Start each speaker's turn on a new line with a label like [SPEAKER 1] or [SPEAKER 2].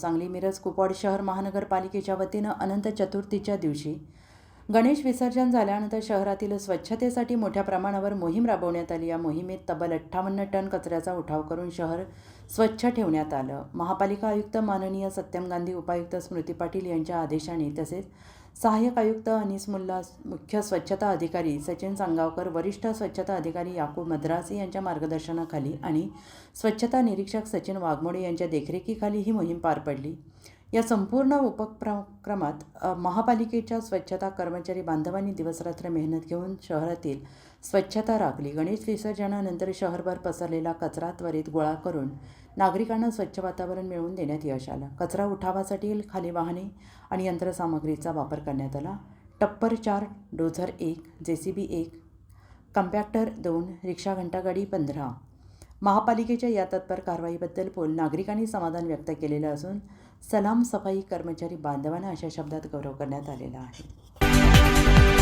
[SPEAKER 1] सांगली मिरज कुपवाड शहर महानगरपालिकेच्या वतीनं अनंत चतुर्थीच्या दिवशी गणेश विसर्जन झाल्यानंतर शहरातील स्वच्छतेसाठी मोठ्या प्रमाणावर मोहीम राबवण्यात आली. या मोहिमेत तब्बल अठ्ठावन्न टन कचऱ्याचा उठाव करून शहर स्वच्छ ठेवण्यात आलं. महापालिका आयुक्त माननीय सत्यम गांधी उपायुक्त स्मृती पाटील यांच्या आदेशाने तसेच सहाय्यक आयुक्त अनिस मुल्ला मुख्य स्वच्छता अधिकारी सचिन सांगावकर वरिष्ठ स्वच्छता अधिकारी याकूब मद्रासी यांच्या मार्गदर्शनाखाली आणि स्वच्छता निरीक्षक सचिन वाघमोडे यांच्या देखरेखीखाली ही मोहीम पार पडली. या संपूर्ण उपक्रमात महापालिकेच्या स्वच्छता कर्मचारी बांधवांनी दिवसरात्र मेहनत घेऊन शहरातील स्वच्छता राखली. गणेश विसर्जनानंतर शहरभर पसरलेला कचरा त्वरित गोळा करून नागरिकांना स्वच्छ वातावरण मिळवून देण्यात यश आलं. कचरा उठावासाठी खाली वाहने आणि यंत्रसामग्रीचा वापर करण्यात आला. टप्पर चार डोझर एक जे सी बी एक कम्पॅक्टर दोन रिक्षा घंटागाडी पंधरा महापालिकेच्या या तत्पर कारवाईबद्दल पोल नागरिकांनी समाधान व्यक्त केलेलं असून सलाम सफाई कर्मचारी बांधवांना अशा शब्दात गौरव करण्यात आलेला आहे.